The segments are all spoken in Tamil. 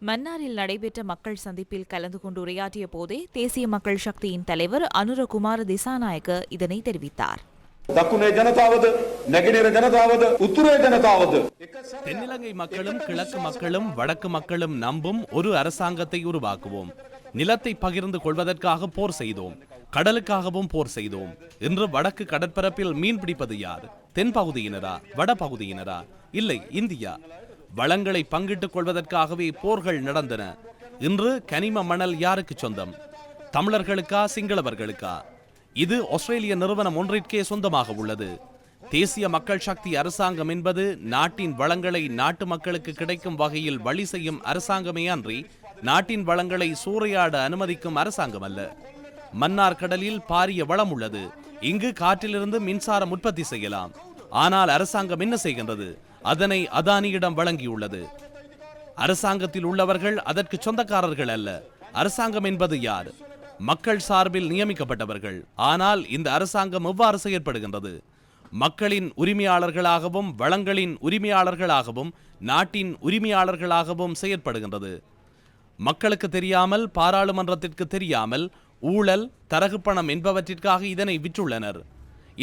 மன்னாரில் நடைபெற்ற மக்கள் சந்திப்பில் கலந்து கொண்டு உரையாற்றிய போதே தேசிய மக்கள் சக்தியின் தலைவர் அனுரகுமார் திசாநாயக்க இதனை தெரிவித்தார். தென்னிலங்கை மக்களும் கிழக்கு மக்களும் வடக்கு மக்களும் நம்பும் ஒரு அரசாங்கத்தை உருவாக்குவோம். நிலத்தை பகிர்ந்து கொள்வதற்காக போர் செய்தோம். கடலுக்காகவும் போர் செய்தோம். இன்று வடக்கு கடற்பரப்பில் மீன் பிடிப்பது யார்? தென் பகுதியினரா? வட பகுதியினரா? இல்லை இந்தியா. வளங்களை பங்கிட்டுக் கொள்வதற்காகவே போர்கள் நடந்தன. இன்று கனிம மணல் யாருக்கு சொந்தம்? தமிழர்களுக்கா சிங்களவர்களுக்கா? இது ஆஸ்திரேலிய நிறுவனம் ஒன்றிற்கே சொந்தமாக உள்ளது. தேசிய மக்கள் சக்தி அரசாங்கம் என்பது நாட்டின் வளங்களை நாட்டு மக்களுக்கு கிடைக்கும் வகையில் வழி செய்யும் அரசாங்கமே அன்றி நாட்டின் வளங்களை சூறையாட அனுமதிக்கும் அரசாங்கம் அல்ல. மன்னார் கடலில் பாரிய வளம் உள்ளது. இங்கு காற்றிலிருந்து மின்சாரம் உற்பத்தி செய்யலாம். ஆனால் அரசாங்கம் என்ன செய்கின்றது? அதனை அதானியிடம் வழங்கியுள்ளது. அரசாங்கத்தில் உள்ளவர்கள் அதற்கு சொந்தக்காரர்கள் அல்ல. அரசாங்கம் என்பது யார்? மக்கள் சார்பில் நியமிக்கப்பட்டவர்கள். ஆனால் இந்த அரசாங்கம் எவ்வாறு செயற்படுகின்றது? மக்களின் உரிமையாளர்களாகவும் வளங்களின் உரிமையாளர்களாகவும் நாட்டின் உரிமையாளர்களாகவும் செயற்படுகின்றது. மக்களுக்கு தெரியாமல் பாராளுமன்றத்திற்கு தெரியாமல் ஊழல் தரகு பணம் என்பவற்றிற்காக இதனை விற்றுள்ளனர்.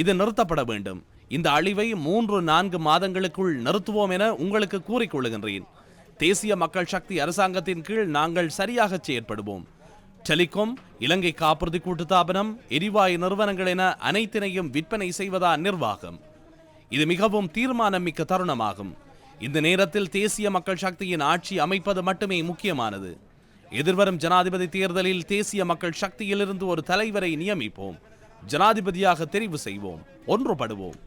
இது நிறுத்தப்பட வேண்டும். இந்த அழிவை மூன்று நான்கு மாதங்களுக்குள் நிறுத்துவோம் என உங்களுக்கு கூறிக்கொள்ளுகின்றேன். தேசிய மக்கள் சக்தி அரசாங்கத்தின் கீழ் நாங்கள் சரியாக செயற்படுவோம். டெலிகாம் இலங்கை காப்புறுதி கூட்டுத்தாபனம் எரிவாயு நிறுவனங்கள் என அனைத்தினையும் விற்பனை செய்வதா நிர்வாகம். இது மிகவும் தீர்மானம் மிக்க தருணமாகும். இந்த நேரத்தில் தேசிய மக்கள் சக்தியின் ஆட்சி அமைப்பது மட்டுமே முக்கியமானது. எதிர்வரும் ஜனாதிபதி தேர்தலில் தேசிய மக்கள் சக்தியிலிருந்து ஒரு தலைவரை நியமிப்போம். ஜனாதிபதியாக தெரிவு செய்வோம் ஒன்றுபடுவோம்.